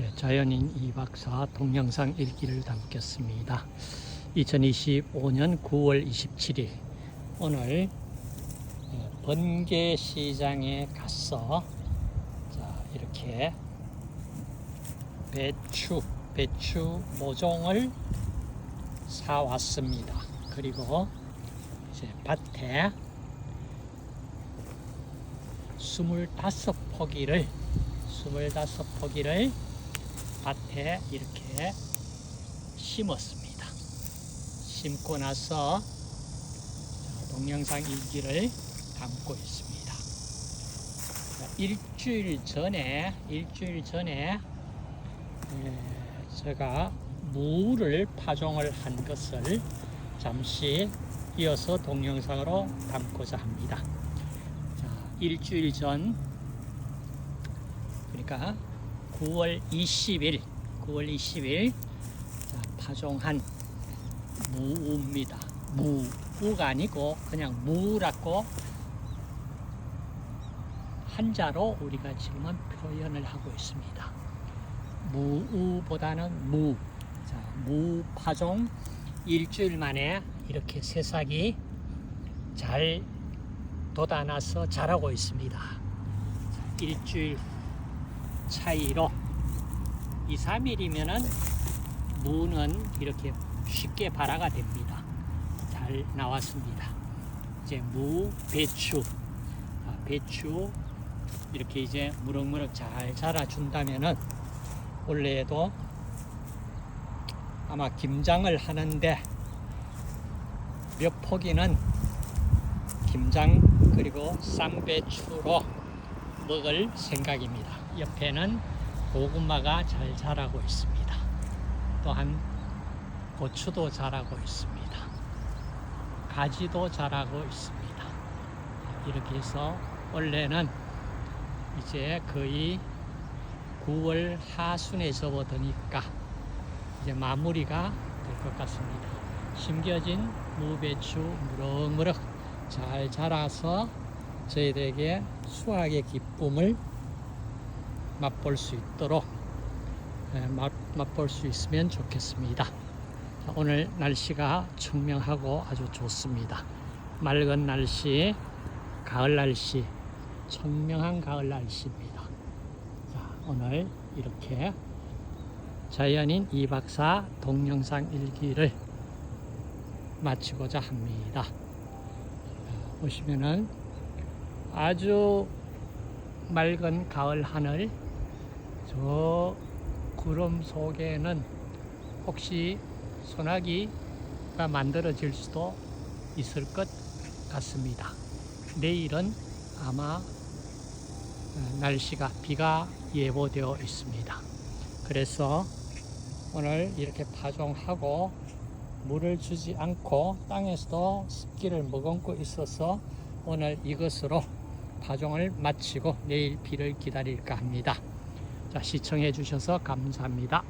예, 자연인 이박사 동영상 일기를 담겠습니다. 2025년 9월 27일 오늘 어, 번개 시장에 가서 자, 이렇게 배추 배추 모종을 사 왔습니다. 그리고 이제 밭에 25포기를 25포기를 밭에 이렇게 심었습니다. 심고 나서 자, 동영상 일기를 담고 있습니다. 자, 일주일 전에 일주일 전에 에, 제가 무를 파종을 한 것을 잠시 이어서 동영상으로 담고자 합니다. 자, 일주일 전 그러니까 9월 20일 9월 20일 자, 파종한 무우입니다. 무 우가 아니고 그냥 무라고 한자로 우리가 지금은 표현을 하고 있습니다. 무우보다는 무. 자, 무 파종 일주일 만에 이렇게 새싹이 잘 돋아나서 자라고 있습니다. 자, 일주일 차이로 2, 3일이면은 무는 이렇게 쉽게 발화가 됩니다. 잘 나왔습니다. 이제 무, 배추, 아, 배추 이렇게 이제 무럭무럭 잘 자라준다면은 올해에도 아마 김장을 하는데 몇 포기는 김장 그리고 쌈배추로 먹을 생각입니다. 옆에는 고구마가 잘 자라고 있습니다. 또한 고추도 자라고 있습니다. 가지도 자라고 있습니다. 이렇게 해서 원래는 이제 거의 9월 하순에 접어드니까 이제 마무리가 될 것 같습니다. 심겨진 무배추 무럭무럭 잘 자라서 저희들에게 수확의 기쁨을 맛볼 수 있도록 예, 맛, 맛볼 수 있으면 좋겠습니다. 자, 오늘 날씨가 청명하고 아주 좋습니다. 맑은 날씨, 가을 날씨, 청명한 가을 날씨입니다. 자, 오늘 이렇게 자연인 이박사 동영상 일기를 마치고자 합니다. 자, 보시면은 아주 맑은 가을 하늘 저 구름 속에는 혹시 소나기가 만들어질 수도 있을 것 같습니다. 내일은 아마 어, 날씨가 비가 예보되어 있습니다. 그래서 오늘 이렇게 파종하고 물을 주지 않고 땅에서도 습기를 머금고 있어서 오늘 이것으로 파종을 마치고 내일 비를 기다릴까 합니다. 자, 시청해 주셔서 감사합니다.